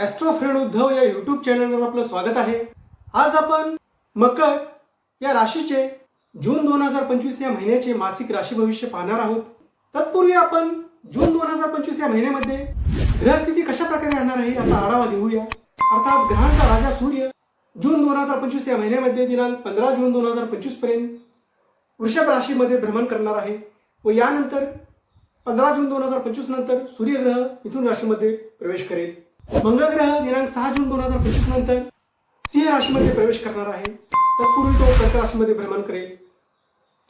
Austro friend Uddhav या YouTube चॅनलवर आपलं स्वागत आहे. आज आपण मकर या राशीचे जून दोन हजार पंचवीस या महिन्याचे मासिक राशी भविष्य पाहणार आहोत. तत्पूर्वी आपण जून दोन हजार पंचवीस या महिन्यामध्ये ग्रहस्थिती कशा प्रकारे राहणार आहे याचा आढावा घेऊया. अर्थात ग्रहांचा राजा सूर्य जून दोन हजार पंचवीस या महिन्यामध्ये दिनांक पंधरा जून दोन हजार पंचवीसपर्यंत वृषभ राशीमध्ये भ्रमण करणार आहे व यानंतर पंधरा जून दोन हजार पंचवीस नंतर सूर्यग्रह मिथुन राशीमध्ये प्रवेश करेल. मंगळग्रह दिनांक सहा जून दोन हजार पंचवीस नंतर सिंह राशीमध्ये प्रवेश करणार आहे. तत्पूर्वी तो कर्क राशीमध्ये भ्रमण करेल.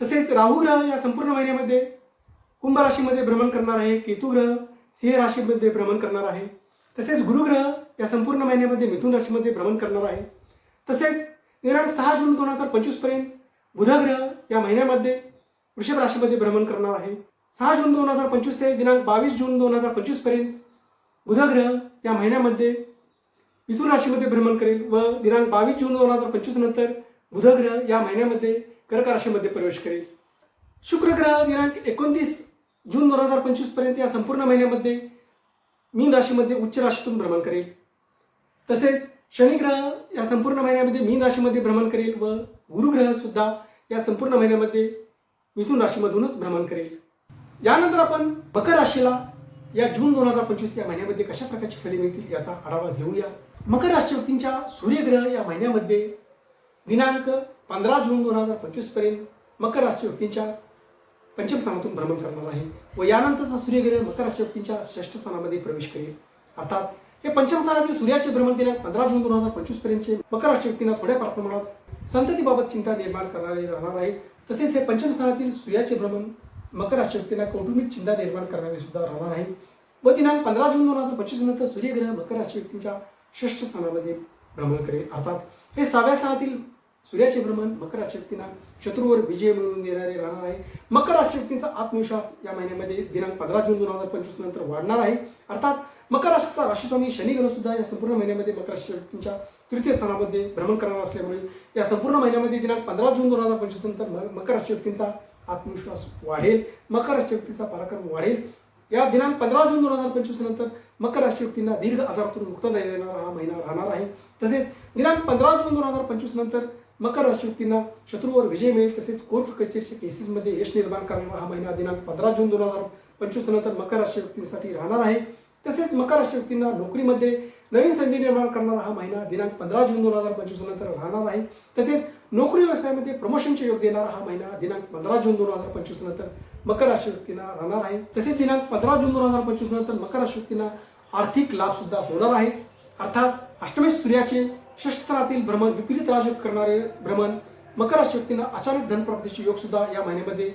तसेच राहू ग्रह या संपूर्ण महिन्यामध्ये कुंभ राशीमध्ये भ्रमण करणार आहे. केतू ग्रह सिंह राशीमध्ये भ्रमण करणार आहे. तसेच गुरुग्रह या संपूर्ण महिन्यामध्ये मिथुन राशीमध्ये भ्रमण करणार आहे. तसेच दिनांक सहा जून दोन हजार पंचवीसपर्यंत ग्रह या महिन्यामध्ये वृषभ राशीमध्ये भ्रमण करणार आहे. सहा जून दोन हजार पंचवीस ते दिनांक बावीस जून दोन हजार पंचवीस बुधग्रह या महिन्यामध्ये मिथुन राशीमध्ये भ्रमण करेल व दिनांक बावीस जून दोन हजार पंचवीस नंतर बुधग्रह या महिन्यामध्ये कर्क राशीमध्ये प्रवेश करेल. शुक्रग्रह दिनांक एकोणतीस जून दोन हजार पंचवीसपर्यंत या संपूर्ण महिन्यामध्ये मीन राशीमध्ये उच्च राशीतून भ्रमण करेल. तसेच शनिग्रह या संपूर्ण महिन्यामध्ये मीन राशीमध्ये भ्रमण करेल व गुरुग्रह सुद्धा या संपूर्ण महिन्यामध्ये मिथुन राशीमधूनच भ्रमण करेल. यानंतर आपण मकर राशीला या जून दोन हजार पंचवीस या महिन्यामध्ये कशा प्रकारची फले मिळतील याचा आढावा घेऊया. मकर राशी सूर्यग्रह या महिन्यामध्ये दिनांक पंधरा जून दोन हजार पंचवीसपर्यंत मकर राशी व्यक्तींच्या पंचम स्थानातून भ्रमण करणार आहे व यानंतरचा सूर्यग्रह मकर राशी व्यक्तींच्या षष्ठ स्थानामध्ये प्रवेश करेल. अर्थात हे पंचम स्थानातील सूर्याचे भ्रमण दिनांक पंधरा जून दोन हजार पंचवीस पर्यंतचे मकर राशी व्यक्तींना थोड्याफार प्रमाणात संततीबाबत चिंता निर्माण करणारे राहणार आहे तसेच हे पंचम स्थानातील सूर्याचे भ्रमण मकर राशी व्यक्तींना कौटुंबिक चिंता निर्माण करणारे सुद्धा राहणार आहे व दिनांक पंधरा जून दोन हजार पंचवीस नंतर सूर्यग्रह मकर राशी व्यक्तींच्या षष्ठ स्थानामध्ये भ्रमण करेल अर्थात हे सहाव्या स्थानातील सूर्याचे भ्रमण मकर राशी व्यक्तींना शत्रूवर विजय मिळवून देणारे राहणार आहे. मकर राशी व्यक्तींचा आत्मविश्वास या महिन्यामध्ये दिनांक पंधरा जून दोन हजार पंचवीस नंतर वाढणार आहे. अर्थात मकर राशीचा राशीस्वामी शनिग्रह सुद्धा या संपूर्ण महिन्यामध्ये मकर राशी व्यक्तींच्या तृतीय स्थानामध्ये भ्रमण करणार असल्यामुळे या संपूर्ण महिन्यामध्ये दिनांक पंधरा जून दोन हजार पंचवीस नंतर म- मकर राशी व्यक्तींचा आत्मविश्वास वाढेल मकर राशी पराक्रम वाढेल. या दिनांक पंधरा जून दोन हजार पंचवीस नंतर मकर राशी दीर्घ आजारातून मुक्तता देणारा हा महिना राहणार आहे. तसेच दिनांक पंधरा जून दोन हजार पंचवीस नंतर मकर राशी शत्रूवर विजय मिळेल. तसेच कोर्ट कचेरीच्या केसेसमध्ये यश निर्माण करणारा हा महिना दिनांक पंधरा जून दोन हजार पंचवीस नंतर मकर राशी राहणार आहे. तसेच मकर राशी नोकरीमध्ये नवीन संधी निर्माण करणारा हा महिना दिनांक पंधरा जून दोन हजार पंचवीस नंतर राहणार आहे. तसेच नोकरी व्यवसायामध्ये प्रमोशनचे योग देणारा हा महिना दिनांक पंधरा जून दोन हजार पंचवीस नंतर मकर राशी व्यक्तींना राहणार आहे. तसेच दिनांक पंधरा जून दोन हजार पंचवीस नंतर मकर राशी व्यक्तींना आर्थिक लाभ सुद्धा होणार आहे. अर्थात अष्टमेश सूर्याचे शस्त्रातील भ्रमण विपरीत राजयोग करणारे भ्रमण मकर राशी व्यक्तींना अचानक धनप्राप्तीचे योग सुद्धा या महिन्यामध्ये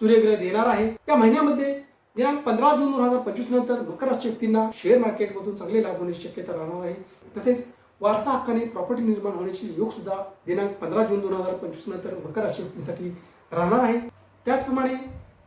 सूर्यग्रह देणार आहे. या महिन्यामध्ये दिनांक पंधरा जून दोन हजार पंचवीस नंतर मकर राशी व्यक्तींना शेअर मार्केटमधून चांगले लाभ होण्याची शक्यता राहणार आहे. तसेच वारसा हक्काने प्रॉपर्टी निर्माण होण्याची योग सुद्धा दिनांक पंधरा जून दोन हजार पंचवीस नंतर मकर राशी व्यक्तींसाठी राहणार आहे. त्याचप्रमाणे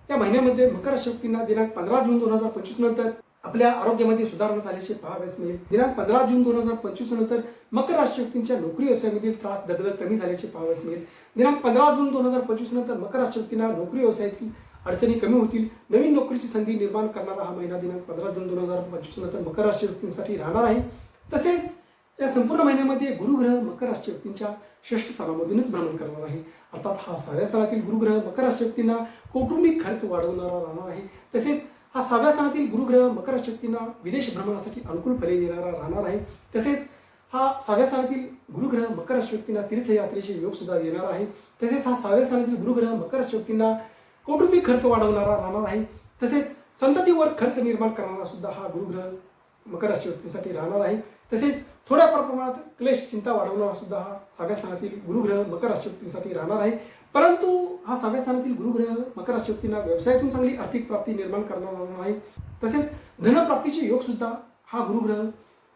या महिन्यामध्ये मकर राशी व्यक्तींना दिनांक पंधरा जून दोन हजार पंचवीस नंतर आपल्या आरोग्यामध्ये सुधारणा झाल्याचे पाहाव्यास मिळेल दिनांक पंधरा जून दोन हजार पंचवीस नंतर मकर राशी व्यक्तींच्या नोकरी व्यवसायामधील त्रास दगदग कमी झाल्याचे पाहाव्यास मिळेल दिनांक पंधरा जून दोन हजार पंचवीस नंतर मकर राशी व्यक्तींना नोकरी व्यवसायातील अडचणी कमी होतील. नवीन नोकरीची संधी निर्माण करणारा हा महिना दिनांक पंधरा जून दोन हजार पंचवीस नंतर मकर राशी व्यक्तींसाठी राहणार आहे. तसेच या संपूर्ण महिन्यामध्ये गुरुग्रह मकर राशी व्यक्तींच्या षष्ठ स्थानामधूनच भ्रमण करणार आहे. अर्थात हा सहाव्या स्थानातील गुरुग्रह मकर राशी व्यक्तींना कौटुंबिक खर्च वाढवणारा राहणार आहे. तसेच हा सहाव्या स्थानातील गुरुग्रह मकर राशी व्यक्तींना विदेश भ्रमणासाठी अनुकूल फले देणारा राहणार आहे. तसेच हा सहाव्या स्थानातील गुरुग्रह मकर राशी व्यक्तींना तीर्थयात्रेचे योग सुद्धा देणार आहे. तसेच हा सहाव्या स्थानातील गुरुग्रह मकर राशी व्यक्तींना कौटुंबिक खर्च वाढवणारा राहणार आहे. तसेच संततीवर खर्च निर्माण करणारा सुद्धा हा गुरुग्रह मकर राशी राहणार आहे. तसेच थोड्या प्रमाणात क्लेश चिंता वाढवणारा सुद्धा हा सहाव्या स्थानातील गुरुग्रह मकर राशी राहणार आहे. परंतु हा सहाव्या स्थानातील गुरुग्रह मकर राशी व्यवसायातून चांगली आर्थिक प्राप्ती निर्माण करणार राहणार आहे तसेच धनप्राप्तीचे योग सुद्धा हा गुरुग्रह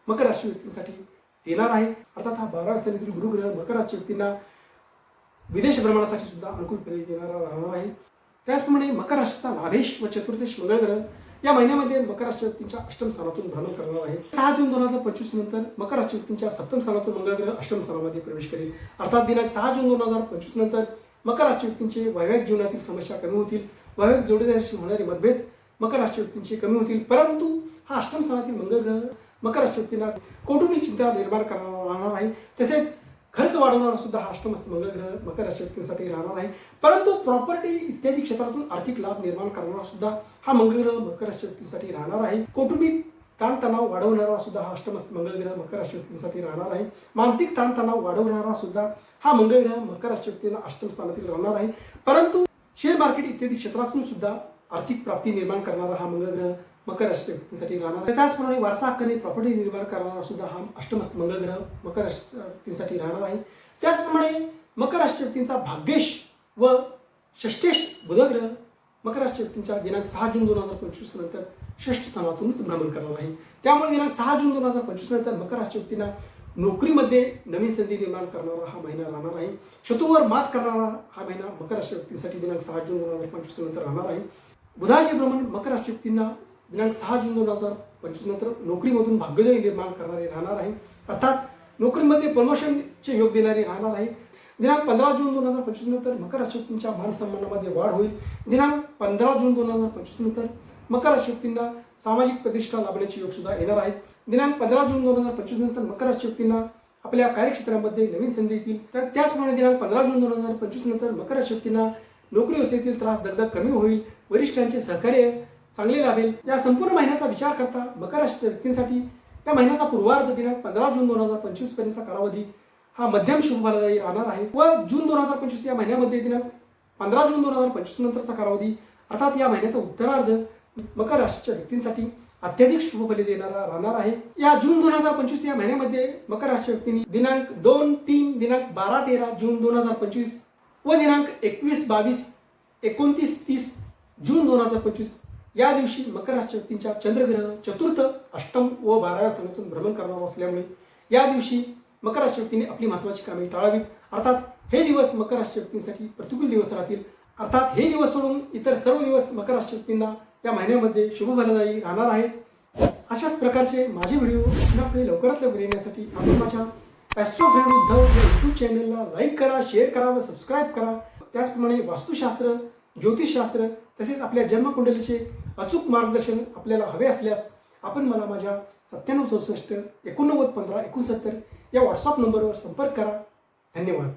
मकर राशी व्यक्तींसाठी देणार आहे. अर्थात हा बाराव्या स्थानातील गुरुग्रह मकर राशी व्यक्तींना विदेश भ्रमणासाठी सुद्धा अनुकूल फले देणारा राहणार आहे. त्याचप्रमाणे मकर राशीचा भावेश व चतुर्दश मंगळग्रह या महिन्यामध्ये मकर राशी अष्टम स्थानातून भ्रमण करणार आहे. सहा जून दोन हजार पंचवीस नंतर मकर राशी सप्तम स्थानातून मंगळग्रह अष्टम स्थानामध्ये प्रवेश करेल. अर्थात दिनांक सहा जून दोन हजार पंचवीस नंतर मकर राशी वैवाहिक जीवनातील समस्या कमी होतील. वैवाहिक जोडीदाराशी होणारे मतभेद मकर राशी कमी होतील. परंतु हा अष्टम स्थानातील मंगळग्रह मकर राशी कौटुंबिक चिंता निर्माण करणार राहणार आहे. तसेच खर्च वाढवणारा सुद्धा हा अष्टमस्त मंगळ ग्रह मकर राशी राहणार आहे. परंतु प्रॉपर्टी इत्यादी क्षेत्रातून आर्थिक लाभ निर्माण करणारा सुद्धा हा मंगळ ग्रह मकर राशी राहणार आहे. कौटुंबिक ताणतणाव वाढवणारा सुद्धा हा अष्टमस्त मंगळ ग्रह मकर राशी राहणार आहे. मानसिक ताणतणाव वाढवणारा सुद्धा हा मंगळ ग्रह मकर राशी अष्टम स्थानातील राहणार आहे. परंतु शेअर मार्केट इत्यादी क्षेत्रातून सुद्धा आर्थिक प्राप्ती निर्माण करणारा हा मंगळ ग्रह मकर राशी राहणार. आहे त्याचप्रमाणे वारसा हक्काने प्रॉपर्टी निर्माण करणारा सुद्धा हा अष्टमस्त मंगळ ग्रह मकर राशी राहणार आहे. त्याचप्रमाणे मकर राशी भाग्येश व षष्टेश बुधग्रह मकर राशी दिनांक सहा जून दोन हजार पंचवीस नंतर षष्ठ स्थानातूनच भ्रमण करणार आहे. त्यामुळे दिनांक सहा जून दोन हजार पंचवीस नंतर मकर राशी नोकरीमध्ये नवीन संधी निर्माण करणारा हा महिना राहणार आहे. शत्रूवर मात करणारा हा महिना मकर राशी दिनांक सहा जून दोन हजार पंचवीस नंतर राहणार आहे. बुधाचे भ्रमण मकर राशी दिनांक सहा जून दोन हजार पंचवीस नंतर नोकरीमधून भाग्योदय निर्माण करणारे राहणार आहे. अर्थात नोकरीमध्ये प्रमोशनचे योग देणारे राहणार आहे. दिनांक पंधरा जून दोन हजार पंचवीस नंतर मकर राशक्तींच्या मानसन्मानामध्ये मान सन्मानामध्ये वाढ होईल. दिनांक पंधरा जून दोन हजार पंचवीस नंतर मकर राशक्तींना सामाजिक प्रतिष्ठा लाभण्याचे योग सुद्धा येणार आहेत. दिनांक पंधरा जून दोन हजार पंचवीस नंतर मकर राशक्तींना आपल्या कार्यक्षेत्रामध्ये नवीन संधी येतील. तर त्याचप्रमाणे दिनांक पंधरा जून दोन हजार पंचवीस नंतर मकर राशक्तींना नोकरी व्यवस्थेतील त्रास दगदग कमी होईल. वरिष्ठांचे सहकार्य चांगले लाभेल या संपूर्ण महिन्याचा विचार करता मकर राशीच्या व्यक्तींसाठी या महिन्याचा पूर्वार्ध दिनांक पंधरा जून दोन हजार पंचवीस पर्यंतचा कालावधी हा मध्यम शुभ फलदायी राहणार आहे व जून दोन हजार पंचवीस या महिन्यामध्ये दिनांक पंधरा जून दोन हजार पंचवीस नंतरचा कालावधी अर्थात या महिन्याचा उत्तरार्ध मकर राशीच्या व्यक्तींसाठी अत्याधिक शुभ फले देणारा राहणार आहे. या जून दोन हजार पंचवीस या महिन्यामध्ये मकर राशी व्यक्तींनी दिनांक दोन तीन दिनांक बारा तेरा जून दोन हजार पंचवीस व दिनांक एकवीस बावीस एकोणतीस तीस जून दोन हजार पंचवीस या दिवशी मकर राशी व्यक्तींच्या चंद्रग्रह चतुर्थ अष्टम व बाराव्या स्थानातून भ्रमण करणार असल्यामुळे या दिवशी मकर राशी व्यक्तीने आपली महत्वाची कामे टाळावीत. अर्थात हे दिवस मकर राशी व्यक्तींसाठी प्रतिकूल दिवस राहतील. अर्थात हे दिवस सोडून इतर सर्व दिवस मकर राशी व्यक्तींना या महिन्यामध्ये शुभ फलदायी राहणार आहेत. अशाच प्रकारचे माझे व्हिडिओ आपल्याकडे लवकरात लवकर येण्यासाठी आपण माझ्या ॲस्ट्रो फ्रेंड उद्धव या यूट्यूब चॅनलला लाईक करा शेअर करा व सबस्क्राईब करा. त्याचप्रमाणे वास्तुशास्त्र ज्योतिषशास्त्र तसेच आपल्या जन्मकुंडलीचे अचूक मार्गदर्शन आपल्याला हवे असल्यास आपण मला माझ्या सत्त्याण्णव चौसष्ट एकोणनव्वद पंधरा एकोणसत्तर या व्हॉट्सअप नंबरवर संपर्क करा. धन्यवाद.